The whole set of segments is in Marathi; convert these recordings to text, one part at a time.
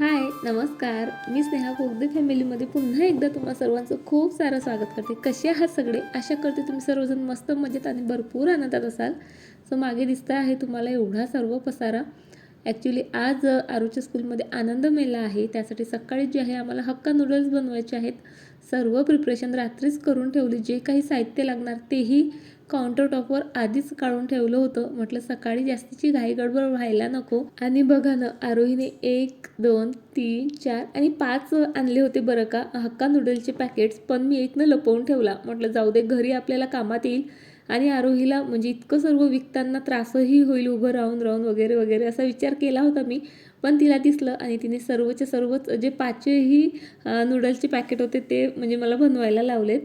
हाय नमस्कार. मी स्नेहा कोगदे फॅमिलीमध्ये पुन्हा एकदा तुम्हा सर्वांचं खूप सारं स्वागत करते. कसे आहात सगळे? आशा करते तुम्ही सर्वजण मस्त मजेत आणि भरपूर आनंदात असाल. सो मागे दिसतं आहे तुम्हाला एवढा सर्व पसारा. ॲक्च्युली आज आरोच्या आरूच्या स्कूलमध्ये आनंद मेला आहे. त्यासाठी सकाळी जे आहे आम्हाला हक्का नूडल्स बनवायचे आहेत. सर्व प्रिपरेशन रात्रीच करून ठेवली. जे काही साहित्य लागणार तेही काउंटर टॉपवर आधीच काढून ठेवलं होतं. म्हटलं सकाळी जास्तीची घाई गडबड व्हायला नको. आणि बघा ना आरोहीने एक दोन तीन चार आणि पाच आणले होते बरं का. हक्का नूडल्सचे पॅकेट्स पण मी एक न लपवून ठेवला. म्हटलं जाऊ दे घरी आपल्याला कामात येईल. आणि आरोहीला म्हणजे इतकं सर्व विकताना त्रासही होईल उभं राहून राहून वगैरे वगैरे असा विचार केला होता मी. पण तिला दिसलं आणि तिने सर्वचे सर्वच जे पाचही नूडल्सचे पॅकेट होते ते म्हणजे मला बनवायला लावलेत.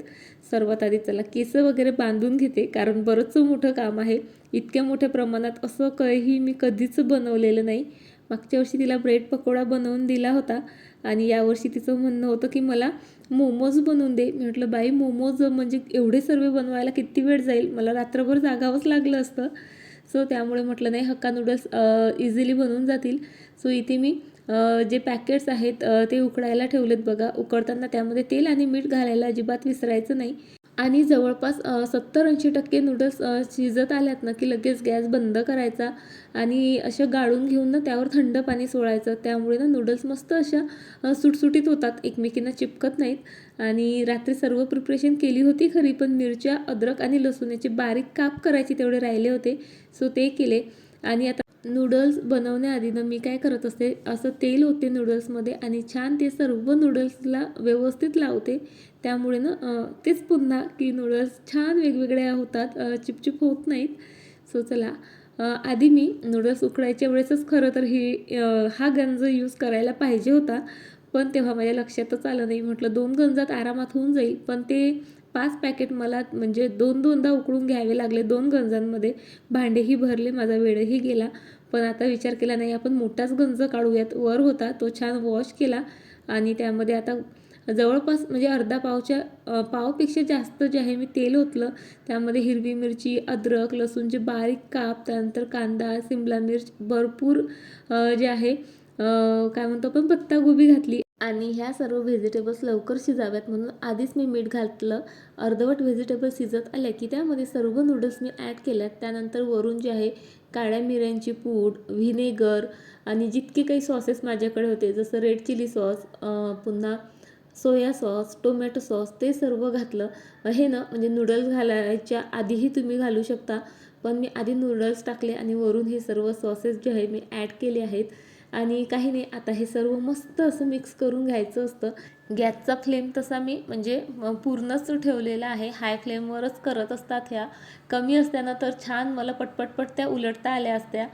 सर्वात आधी चला केस वगैरे बांधून घेते कारण बरंचसं मोठं काम आहे. इतक्या मोठ्या प्रमाणात असं काही मी कधीच बनवलेलं नाही. मागच्या वर्षी तिला ब्रेड पकोडा बनवून दिला होता आणि यावर्षी तिचं म्हणणं होतं की मला मोमोज बनवून दे. मी म्हटलं बाई मोमोज म्हणजे एवढे सर्व बनवायला किती वेळ जाईल? मला रात्रभर जागावंच लागलं असतं. सो त्यामुळे म्हटलं नाही हक्का नूडल्स इझिली बनून जातील. सो इथे मी जे पॅकेट्स आहेत ते उकडायला ठेवलेत बघा. उकडताना त्यामध्ये तेल आणि मीठ घालायला अजिबात विसरायचं नाही. आणि जवळपास सत्तर ऐंशी टक्के नूडल्स शिजत आल्यात ना की लगेच गॅस बंद करायचा आणि अशा गाळून घेऊन ना त्यावर थंड पाणी सोडायचं. त्यामुळे ना नूडल्स मस्त अशा सुटसुटीत होतात एकमेकींना चिपकत नाहीत. आणि रात्री सर्व प्रिपरेशन केली होती खरी पण मिरच्या अद्रक आणि लसूण बारीक काप करायचे तेवढे राहिले होते. सो ते केले. आणि आता नूडल्स बनवण्याआधी ना मी काय करत असते असं तेल होते नूडल्समध्ये आणि छान ते सर्व नूडल्सला व्यवस्थित लावते. त्यामुळे ना तेच पुन्हा की नूडल्स छान वेगवेगळ्या होतात चिपचिप होत नाहीत. सो चला आधी मी नूडल्स उकडायच्या वेळेसच खरं तर ही हा गंज यूज करायला पाहिजे होता. पण तेव्हा माझ्या लक्षातच आलं नाही. म्हटलं दोन गंजात आरामात होऊन जाईल. पण ते पाच पॅकेट मला म्हणजे दोन दोनदा उकळून घ्यावे लागले दोन गंजांमध्ये. भांडेही भरले माझा वेळही गेला. पण आता विचार केला नाही आपण मोठाच गंज काढूयात. वर होता तो छान वॉश केला आणि त्यामध्ये आता जवळपास म्हणजे अर्धा पावच्या पावपेक्षा जास्त जे आहे मी तेल ओतलं. त्यामध्ये हिरवी मिरची अद्रक लसूणचे बारीक काप त्यानंतर कांदा सिमला मिर्च भरपूर जे आहे काय म्हणतो आपण पत्तागोबी घातली. आणि ह्या सर्व व्हेजिटेबल्स लवकर शिजाव्यात म्हणून आधीच मी मीठ घातलं अर्धवट व्हेजिटेबल शिजत आल्या की त्यामध्ये सर्व नूडल्स मी ॲड केल्यात. त्यानंतर वरून जे आहे काळ्या मिऱ्यांची पूड व्हिनेगर आणि जितके काही सॉसेस माझ्याकडे होते जसं रेड चिली सॉस पुन्हा सोया सॉस टोमॅटो सॉस ते सर्व घातलं. हे ना म्हणजे नूडल्स घालायच्या आधीही तुम्ही घालू शकता पण मी आधी नूडल्स टाकले आणि वरून हे सर्व सॉसेस जे आहे मी ॲड केले आहेत. आणि काही नाही आता हे सर्व मस्त असं मिक्स करून घ्यायचं असतं. गॅसचा फ्लेम तसा मी म्हणजे पूर्णच ठेवलेला आहे. हाय फ्लेमवरच करत असतात ह्या. कमी असत्यानं तर छान मला पटपटपट त्या उलटता आल्या असत्या.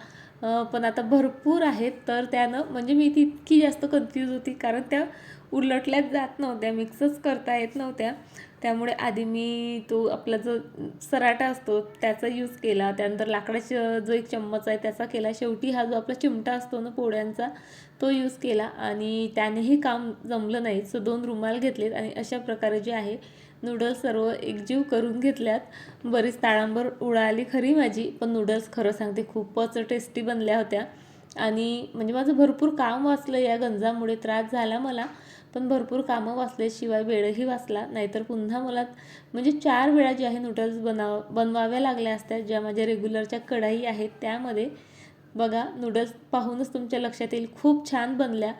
पण आता भरपूर आहेत तर त्यानं म्हणजे मी ती इतकी जास्त कन्फ्यूज होती. कारण त्या उलटल्याच जात नव्हत्या मिक्सच करता येत नव्हत्या. त्यामुळे आधी मी तो आपला जो सराटा असतो त्याचा यूज केला. त्यानंतर लाकडाचा जो एक चम्मच आहे त्याचा केला. शेवटी हा जो आपला चिमटा असतो ना पोळ्यांचा तो यूज केला. आणि त्यानेही काम जमलं नाही. सो दोन रुमाल घेतलेत आणि अशा प्रकारे जे आहे नूडल्स सर्व एकजीव करून घेतल्यात. बरीच ताळांबर उडाली खरी माझी पण नूडल्स खरं सांगते खूपच टेस्टी बनल्या होत्या. आणि म्हणजे माझं भरपूर काम वाचलं या गंजामुळे त्रास झाला मला. पण भरपूर कामं वाचले शिवाय वेळही वाचला नाहीतर पुन्हा मला म्हणजे चार वेळा जे आहे नूडल्स बनाव बनवाव्या लागल्या असतात ज्या माझ्या रेग्युलरच्या कढाई आहेत त्यामध्ये बघा नूडल्स पाहूनच तुमच्या लक्षात येईल. खूप छान बनल्या.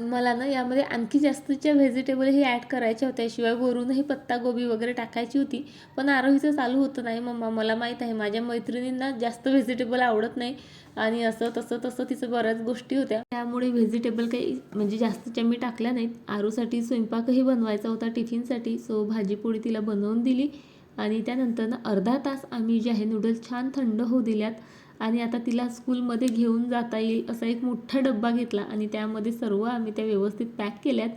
मला ना यामध्ये आणखी जास्तीच्या व्हेजिटेबलही ॲड करायच्या होत्या. शिवाय वरूनही पत्तागोबी वगैरे टाकायची होती. पण आरोहीचं चालू होतं नाही मम्मा. मला माहीत आहे. माझ्या मैत्रिणींना जास्त व्हेजिटेबल आवडत नाही. आणि असं तसं तसं तिचं बऱ्याच गोष्टी होत्या. त्यामुळे व्हेजिटेबल काही म्हणजे जास्तच्या मी टाकल्या नाहीत. आरूसाठी स्वयंपाकही बनवायचा होता टिफिनसाठी. सो भाजीपोळी तिला बनवून दिली. आणि त्यानंतर ना अर्धा तास आम्ही जे आहे नूडल्स छान थंड होऊ दिल्यात. आणि आता तिला स्कूलमध्ये घेऊन जाता येईल असा एक मोठा डब्बा घेतला आणि त्यामध्ये सर्व आम्ही त्या व्यवस्थित पॅक केल्यात.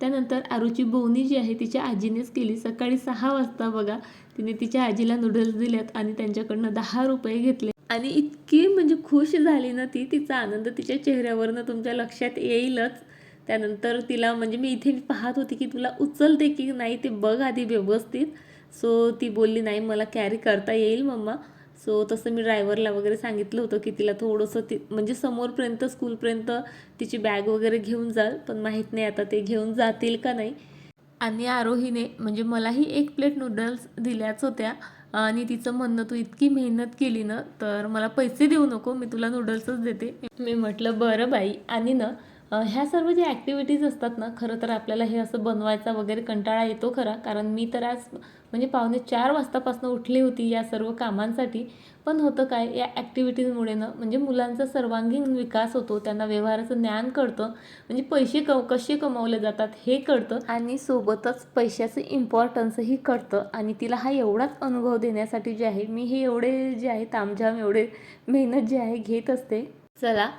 त्यानंतर आरूची बोवणी जी आहे तिच्या आजीनेच केली. सकाळी सहा वाजता बघा तिने तिच्या आजीला नूडल्स दिल्यात आणि त्यांच्याकडनं दहा रुपये घेतले. आणि इतकी म्हणजे खुश झाली ना ती तिचा आनंद तिच्या चेहऱ्यावरनं तुमच्या लक्षात येईलच. त्यानंतर तिला म्हणजे मी इथे पाहत होती की तुला उचलते की नाही ते बघ आधी व्यवस्थित. सो ती बोलली नाही मला कॅरी करता येईल मम्मा. सो तसं मी ड्रायव्हरला वगैरे सांगितलं होतं की तिला थोडंसं ती म्हणजे समोरपर्यंत स्कूलपर्यंत तिची बॅग वगैरे घेऊन जाल पण माहीत नाही आता ते घेऊन जातील का नाही. आणि आरोहीने म्हणजे मलाही एक प्लेट नूडल्स दिल्याच होत्या आणि तिचं म्हणणं तू इतकी मेहनत केली ना तर मला पैसे देऊ नको मी तुला नूडल्सच देते. मी म्हटलं बरं बाई. आणि ना ह्या सर्व ज्या ॲक्टिव्हिटीज असतात ना खरं तर आपल्याला हे असं बनवायचा वगैरे कंटाळा येतो खरा. कारण मी तर आज म्हणजे पावणे चार वाजतापासून उठली होती या सर्व कामांसाठी. पण होतं काय या ॲक्टिव्हिटीजमुळे ना म्हणजे मुलांचा सर्वांगीण विकास होतो त्यांना व्यवहाराचं ज्ञान कळतं. म्हणजे पैसे क कसे कमवले जातात हे कळतं. आणि सोबतच पैशाचं इम्पॉर्टन्सही कळतं. आणि तिला हा एवढाच अनुभव देण्यासाठी जे आहे मी हे एवढे जे आहे तामझाम एवढे मेहनत जे आहे घेत असते. चला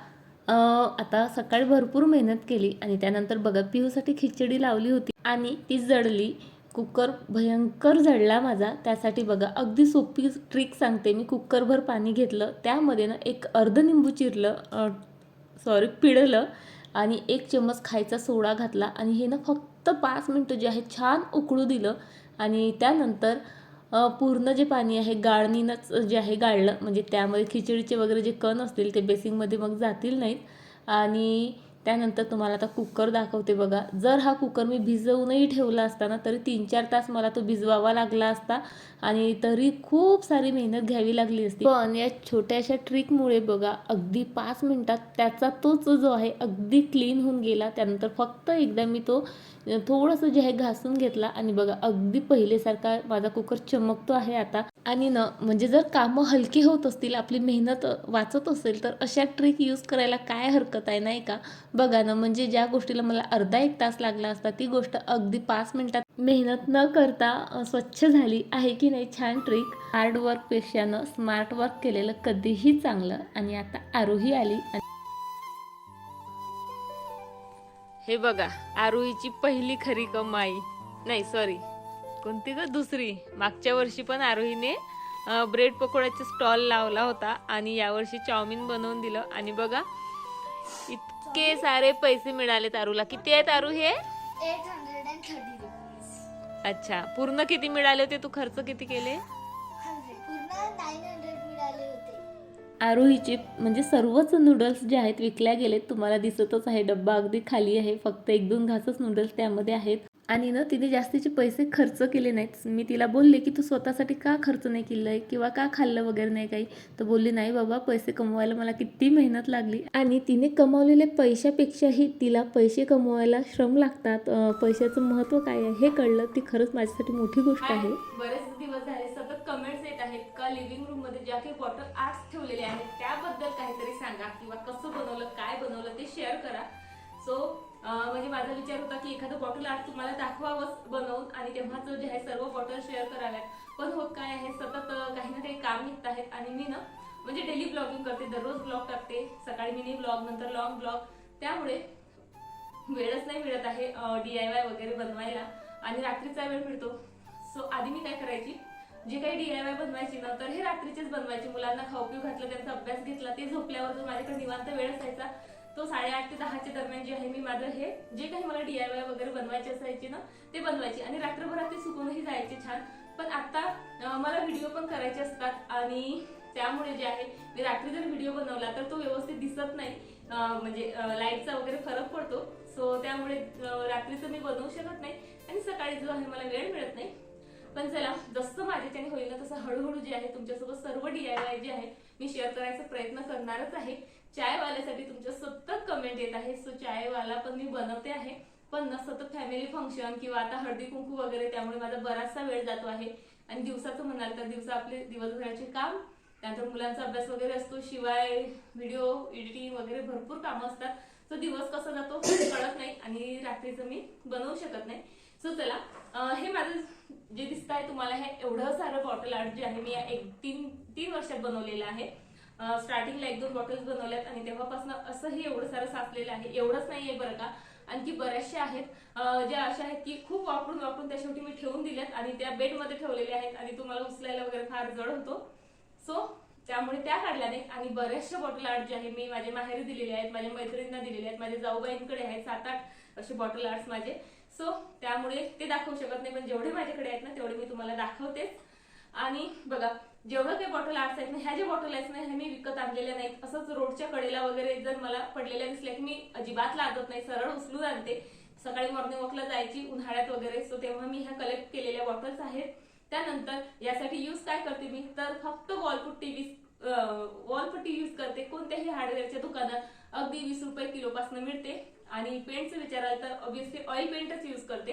आता सकाळी भरपूर मेहनत केली आणि त्यानंतर बघा पिहूसाठी खिचडी लावली होती आणि ती जळली. कुकर भयंकर जळला माझा. त्यासाठी बघा अगदी सोपी ट्रिक सांगते मी. कुकरभर पाणी घेतलं त्यामध्ये ना एक अर्ध निंबू चिरलं सॉरी पिळलं आणि एक चम्मच खायचा सोडा घातला आणि हे ना फक्त पाच मिनटं जे आहे छान उकळू दिलं आणि त्यानंतर पूर्ण जे पाणी आहे गाळणीनंच जे आहे गाळलं. म्हणजे त्यामध्ये खिचडीचे वगैरे जे कण असतील ते बेसिंगमध्ये मग जातील नाहीत. आणि त्यानंतर तुम्हाला आता कुकर दाखवते बघा. जर हा कुकर मी भिजवूनही ठेवला असता ना तरी तीन चार तास मला तो भिजवावा लागला असता आणि तरी खूप सारी मेहनत घ्यावी लागली असती. पण या छोट्याशा ट्रिकमुळे बघा अगदी पाच मिनटात त्याचा तोच जो आहे अगदी क्लीन होऊन गेला. त्यानंतर फक्त एकदा मी तो थोडंसं जे आहे घासून घेतला. आणि बघा अगदी पहिलेसारखा माझा कुकर चमकतो आहे आता. आणि न म्हणजे जर कामं हलकी होत असतील आपली मेहनत वाचत असेल तर अशा ट्रिक यूज करायला काय हरकत आहे नाही का? बघा ना म्हणजे ज्या गोष्टीला मला अर्धा एक तास लागला असता ती गोष्ट अगदी पाच मिनिटात मेहनत न करता स्वच्छ झाली आहे की नाही छान ट्रिक हार्ड वर्कपेक्षा न स्मार्ट वर्क केलेलं कधीही चांगलं. आणि आता आरोही आली. हे बघा आरोहीची पहिली खरी कमाई. नाही सॉरी कोणती ग? दुसरी. मागच्या वर्षी पण आरोहीने ब्रेड पकोड्याचा स्टॉल लावला होता आणि यावर्षी चाऊमिन बनवून दिलं. आणि बघा इतके सारे पैसे मिळाले तारूला किती आहेत तारू हे? अच्छा. पूर्ण किती मिळाले होते? तू खर्च किती केले? आरोहीचे म्हणजे सर्वच नूडल्स जे आहेत विकल्या गेलेत. तुम्हाला दिसतच आहे. डब्बा अगदी खाली आहे. फक्त एक दोन घासच नूडल्स त्यामध्ये आहेत. आणि ना तिने जास्तीचे पैसे खर्च केले नाहीत. मी तिला बोलले की तू स्वतःसाठी का खर्च नाही केलं आहे किंवा का खाल्लं वगैरे नाही काही? तर बोलली नाही बाबा पैसे कमवायला मला किती मेहनत लागली. आणि तिने कमावलेल्या पैशापेक्षाही तिला पैसे कमवायला श्रम लागतात. पैशाचं महत्त्व काय आहे हे कळलं. ती खरंच माझ्यासाठी मोठी गोष्ट आहे. बरेच दिवस झाले सतत कमेंट्स येत आहेत का लिव्हिंग रूममध्ये ज्या काही बॉटल आर्ट्स ठेवलेले आहेत त्याबद्दल काहीतरी सांगा. किंवा कसं बनवलं काय बनवलं ते शेअर करा. सो म्हणजे माझा विचार होता की एखादं बॉटल आर्ट तुम्हाला दाखवावंच बनवून आणि तेव्हाच जे आहे सर्व बॉटल शेअर कराव्यात. पण होत काय आहे सतत काही ना काही काम निघत आहेत आणि मी ना म्हणजे डेली ब्लॉगिंग करते दररोज ब्लॉग टाकते. सकाळी मिनी ब्लॉग नंतर लॉंग ब्लॉग त्यामुळे वेळच नाही मिळत आहे डी आय वाय वगैरे बनवायला आणि रात्रीचा वेळ मिळतो. सो आधी मी काय करायची? जे काही डी आय वाय बनवायची ना तर हे रात्रीचेच बनवायचे. मुलांना खाऊ पिऊ घातलं त्यांचा अभ्यास घेतला ते झोपल्यावर जो माझ्याकडे निवांत वेळ असायचा तो साडेआठ ते दहाच्या दरम्यान जे आहे मी माझं हे जे काही मला डी आय वाय वगैरे बनवायचे असायचे ना ते बनवायचे. आणि रात्रभरात ते सुकूनही जायचे छान. पण आता मला व्हिडिओ पण करायचे असतात आणि त्यामुळे जे आहे मी रात्री जर व्हिडिओ बनवला तर तो व्यवस्थित दिसत नाही. म्हणजे लाईटचा वगैरे फरक पडतो. सो त्यामुळे रात्रीचं मी बनवू शकत नाही. आणि सकाळी जो आहे मला वेळ मिळत नाही. पण चला जसं माझ्याच्याने होईल ना तसं हळूहळू जे आहे तुमच्यासोबत सर्व डी आय वाय जे आहे मी शेअर करायचा प्रयत्न करणारच आहे. चायवाल्यासाठी तुमच्या सतत कमेंट येत आहे सो चायवाला पण मी बनवते आहे. पण न सतत फॅमिली फंक्शन किंवा आता हळदी कुंकू वगैरे त्यामुळे माझा बराचसा वेळ जातो आहे. आणि दिवसाचं म्हणाल तर दिवसा आपले दिवसभराचे काम त्यानंतर मुलांचा अभ्यास वगैरे असतो. शिवाय व्हिडिओ एडिटिंग वगैरे भरपूर कामं असतात. सो दिवस कसा जातो कळत नाही आणि रात्रीचं मी बनवू शकत नाही. सो चला हे माझं जे दिसत आहे तुम्हाला हे एवढं सारं बॉटल आर्ट जे आहे मी या एक तीन तीन वर्षात बनवलेलं आहे. स्टार्टिंगला एक दोन बॉटल्स बनवल्यात आणि तेव्हापासून असंही एवढं सारं साचलेलं आहे. एवढंच नाही आहे बरं का. आणखी बऱ्याचशा आहेत. ज्या अशा आहेत की खूप वापरून वापरून त्या शेवटी मी ठेवून दिल्यात आणि त्या बेडमध्ये ठेवलेल्या आहेत आणि तुम्हाला उचलायला वगैरे फार जड होतो. सो त्यामुळे त्या काढल्या नाही आणि बऱ्याचशा बॉटल आर्ट जे आहे मी माझ्या माहेरी दिलेले आहेत माझ्या मैत्रिणींना दिलेले आहेत माझ्या जाऊबाईंकडे आहेत सात आठ असे बॉटल आर्ट्स माझे. सो त्यामुळे ते दाखवू शकत नाही पण जेवढे माझ्याकडे आहेत ना तेवढे मी तुम्हाला दाखवतेच. आणि बघा जेवढं काही बॉटल आर्ट्स आहेत ना ह्या ज्या बॉटल आहेत ना ह्या मी विकत आणलेल्या नाहीत. असंच रोडच्या कडेला वगैरे जर मला पडलेल्या दिसल्या की मी अजिबात लादत नाही सरळ उचलून आणते. सकाळी मॉर्निंग वॉकला जायची उन्हाळ्यात वगैरे. सो तेव्हा मी ह्या कलेक्ट केलेल्या बॉटल्स आहेत. त्यानंतर यासाठी यूज काय करते मी? तर फक्त वॉलपुट्टी वीस वॉलपट्टी यूज करते. कोणत्याही हार्डवेअरच्या दुकानात अगदी वीस रुपये किलोपासून मिळते. आणि पेंटचं विचाराल तर ऑब्विसली ऑइल पेंटच यूज करते.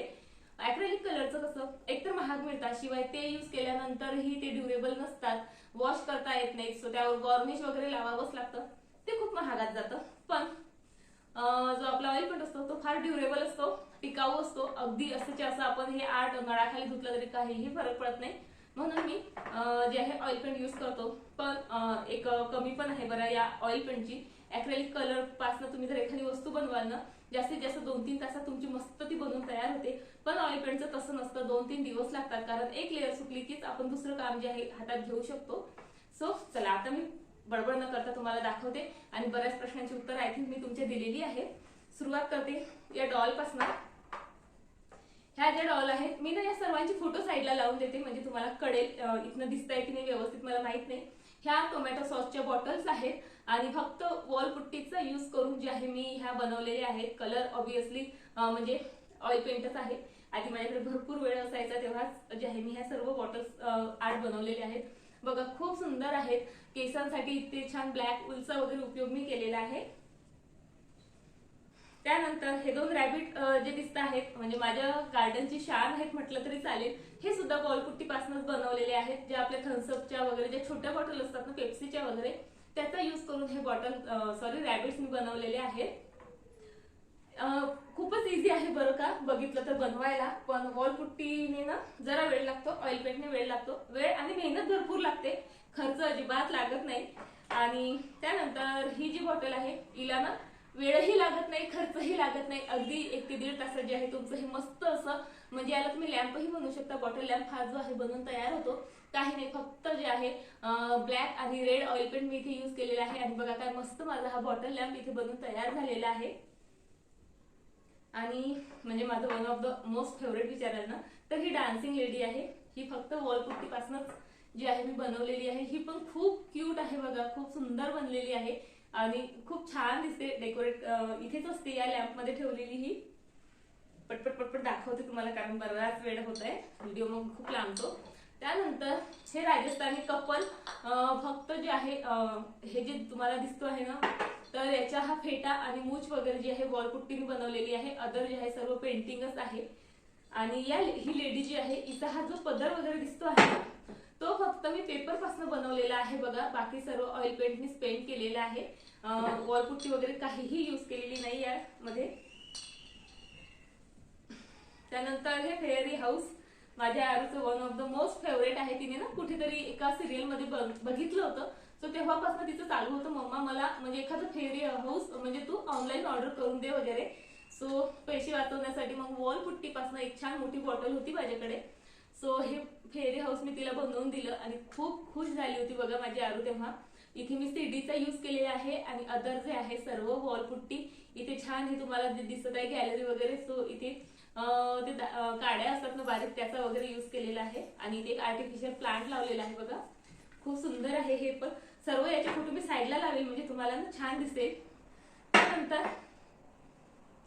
अॅक्रेलिक कलरचं कसं? एकतर महाग मिळतात शिवाय ते यूज केल्यानंतरही ते ड्युरेबल नसतात. वॉश करता येत नाही सो त्यावर गॉर्निश वगैरे लावावंच लागतं. ते खूप महागात जातं. पण जो आपला ऑइल पेंट असतो तो फार ड्युरेबल असतो टिकाऊ असतो. अगदी असंच्या असं आपण हे आठ नळाखाली धुतलं तरी काहीही फरक पडत नाही. म्हणून मी जे आहे ऑइल पेंट यूज करतो. पण एक कमी पण आहे बरं या ऑइल पेंटची अॅक्रेलिक कलर पासनं तुम्ही जर एखादी वस्तू बनवाल ना जास्तीत जास्त दोन तीन तासात तुमची मस्त ती बनवून तयार होते. पण ऑइल पेंटचं तसं नसतं दोन तीन दिवस लागतात. कारण एक लेअर सुकली कीच आपण दुसरं काम जे आहे हातात घेऊ शकतो. सो चला आता मी बडबड न करता तुम्हाला दाखवते. आणि बऱ्याच प्रश्नांची उत्तर आय थिंक मी तुमच्या दिलेली आहे. सुरुवात करते या डॉलपासून. ह्या ज्या डॉल आहेत मी ना या सर्वांची फोटो साईडला लावून देते. म्हणजे तुम्हाला कळेल इथनं दिसतंय की नाही व्यवस्थित मला माहीत नाही. ह्या टोमॅटो सॉसच्या बॉटल्स आहेत. आणि फक्त वॉल पुट्टीचा यूज करून जे आहे मी ह्या बनवलेल्या आहेत. कलर ऑब्विसली म्हणजे ऑइल पेंटच आहे. आधी माझ्याकडे भरपूर वेळ असायचा तेव्हाच जे आहे मी ह्या सर्व बॉटल्स आर्ट बनवलेले आहेत. बघा खूप सुंदर आहेत. केसांसाठी इतके छान ब्लॅक उलचा वगैरे उपयोग मी केलेला आहे. त्यानंतर हे दोन रॅबिट जे दिसत आहेत म्हणजे माझ्या गार्डनची शान आहेत म्हटलं तरी चालेल. हे सुद्धा बॉलपुट्टीपासूनच बनवलेले आहेत जे आपल्या थम्सअपच्या वगैरे ज्या छोट्या बॉटल असतात ना पेप्सीच्या वगैरे त्याचा यूज करून हे बॉटल सॉरी रॅबिट्स मी बनवलेले आहेत. खूपच इझी आहे बरं का बघितलं तर बनवायला पण वॉलपुट्टीने ना जरा वेळ लागतो ऑइल पेंटने वेळ लागतो. वेळ आणि मेहनत भरपूर लागते खर्च अजिबात लागत नाही. आणि त्यानंतर ही जी बॉटल आहे हिला ना वेळही लागत नाही खर्चही लागत नाही अगदी एक ते दीड तासात जे आहे तुमचं हे मस्त असं म्हणजे याला तुम्ही लॅम्पही म्हणू शकता बॉटल लॅम्प हा जो आहे बनवून तयार होतो. काही नाही फक्त जे आहे ब्लॅक आणि रेड ऑइल पेंट मी इथे यूज केलेला आहे. आणि बघा काय मस्त माझा हा बॉटल लॅम्प इथे बनवून तयार झालेला आहे. आणि म्हणजे माझं one of the most favourite विचाराल ना तर ही डान्सिंग लेडी आहे. ही फक्त वॉलपुट्टीपासूनच जी आहे मी बनवलेली आहे. ही पण खूप क्यूट आहे बघा खूप सुंदर बनलेली आहे. आणि खूप छान दिसते डेकोरेट इथेच असते या लॅम्पमध्ये ठेवलेली ही. पटपट पटपट दाखवते तुम्हाला कारण बराच वेळ होत आहे व्हिडिओ मग खूप लांबतो. त्यानंतर हे राजस्थानी कपल फक्त जे आहे हे जे तुम्हाला दिसतो आहे ना तर याचा हा फेटा आणि मूछ वगैरे जी आहे वॉलपुट्टीने बनवलेली आहे. अदर जे आहे सर्व पेंटिंगच आहे. आणि या ही लेडी जी आहे हिचा हा जो पदर वगैरे दिसतो आहे तो फक्त मी पेपरपासून बनवलेला आहे बघा. बाकी सर्व ऑइल पेंटनी पेंट केलेला आहे. वॉलपुट्टी वगैरे काहीही युज केलेली नाही यामध्ये. त्यानंतर हे फेअरी हाऊस माझ्या आरूचं one of the most favourite आहे. तिने ना कुठेतरी एका सिरियलमध्ये बघ- बघितलं होतं. सो तेव्हापासून तिचं चालू होतं. मम्मा मला म्हणजे एखादं फेअरी हाऊस म्हणजे तू ऑनलाईन ऑर्डर करून दे वगैरे. सो पैसे वाचवण्यासाठी मग वॉल पुट्टीपासून एक छान मोठी बॉटल होती माझ्याकडे. सो हे फेअरी हाऊस मी तिला बनवून दिलं आणि खूप खुश झाली होती. बघा माझी आरू तेव्हा. इथे मी सीडीचा यूज केलेला आहे आणि अदर जे आहे सर्व वॉल पुट्टी इथे छान हे तुम्हाला दिसत आहे गॅलरी वगैरे सो इथे ते काड्या असतात ना बारीक त्याचा वगैरे यूज केलेला आहे. आणि ते एक आर्टिफिशियल प्लांट लावलेला आहे बघा. खूप सुंदर आहे हे पण. सर्व याचे फोटो मी साईडला लावेल म्हणजे तुम्हाला ना छान दिसेल. त्यानंतर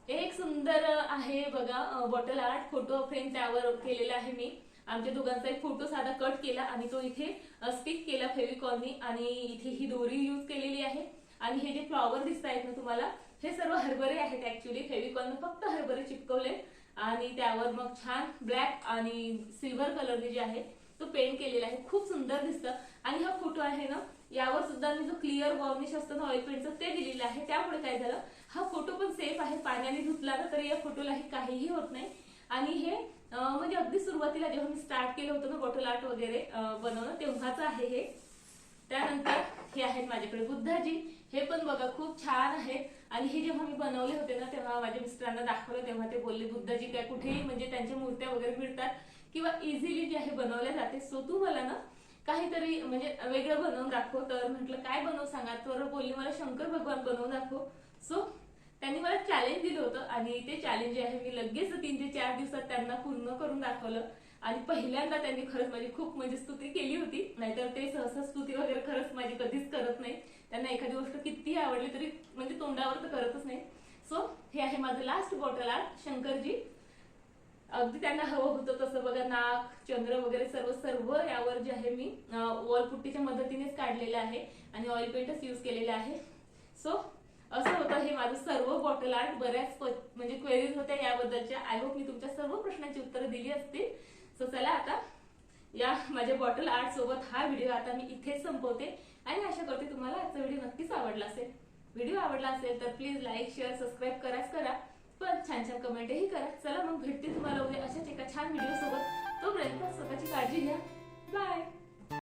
एक सुंदर आहे बघा बॉटल आर्ट फोटो फ्रेम त्यावर केलेला आहे मी. आमच्या दोघांचा एक फोटो साधा कट केला आणि तो इथे स्टिक केला फेविकॉलनी. आणि इथे ही दोरी यूज केलेली आहे. आणि हे जे फ्लॉवर दिसत आहेत ना तुम्हाला हे सर्व हरभरे आहेत ऍक्च्युली फेविकॉलनं फक्त हरभरे चिपकवले आणि त्यावर मग छान ब्लॅक आणि सिल्वर कलरने जे आहे तो पेंट केलेला आहे. खूप सुंदर दिसतं. आणि हा फोटो आहे ना यावर सुद्धा मी जो क्लिअर वॉर्निश असतो ना ऑइल पेंटचं ते दिलेलं आहे. त्यामुळे काय झालं हा फोटो पण सेफ आहे. पाण्याने धुतला ना तरी या फोटोलाही काहीही होत नाही. आणि हे म्हणजे अगदी सुरुवातीला जेव्हा मी स्टार्ट केलं होतं ना बॉटल आर्ट वगैरे बनवणं तेव्हाच आहे हे. त्यानंतर हे आहेत माझ्याकडे बुद्धाजी. हे पण बघा खूप छान आहेत. आणि हे जेव्हा मी बनवले होते ना तेव्हा माझ्या मिस्टरांना दाखवलं तेव्हा ते बोलले बुद्धाजी काय कुठेही म्हणजे त्यांच्या मूर्त्या वगैरे मिळतात किंवा इझिली जे आहे बनवल्या जाते. सो तू मला ना काहीतरी म्हणजे वेगळं बनवून दाखव. तर म्हटलं काय बनवू सांगा? तर बोलली मला शंकर भगवान बनवून दाखव. सो त्यांनी मला चॅलेंज दिलं होतं आणि ते चॅलेंज जे आहे मी लगेच तीन ते चार दिवसात त्यांना पूर्ण करून दाखवलं. आणि पहिल्यांदा त्यांनी खरंच माझी खूप म्हणजे स्तुती केली होती. नाहीतर ते सहसा स्तुती वगैरे खरंच माझी कधीच करत नाही. त्यांना एखादी गोष्ट कितीही आवडली तरी म्हणजे तोंडावर तर करतच नाही. सो हे आहे माझं लास्ट बॉटल आर्ट शंकरजी. अगदी त्यांना हवं होतं तसं बघा नाक चंद्र वगैरे सर्व सर्व यावर जे आहे मी वॉल पुट्टीच्या मदतीनेच काढलेलं आहे आणि ऑइल पेंटच यूज केलेलं आहे. सो असं होतं हे माझं सर्व बॉटल आर्ट बऱ्याच म्हणजे क्वेरीज होत्या याबद्दलच्या. आय होप मी तुमच्या सर्व प्रश्नांची उत्तरं दिली असतील. सो चला आता या माझ्या बॉटल आर्ट सोबत हा व्हिडिओ आता मी इथेच संपवते आणि आशा करते तुम्हाला आजचा व्हिडिओ नक्कीच आवडला असेल. व्हिडिओ आवडला असेल तर प्लीज लाईक शेअर सबस्क्राईब कराच करा. पण छान छान कमेंटही करा. चला मग भेटते तुम्हाला उद्या अशाच एका छान व्हिडिओ सोबत. तोपर्यंत स्वतःची काळजी घ्या. बाय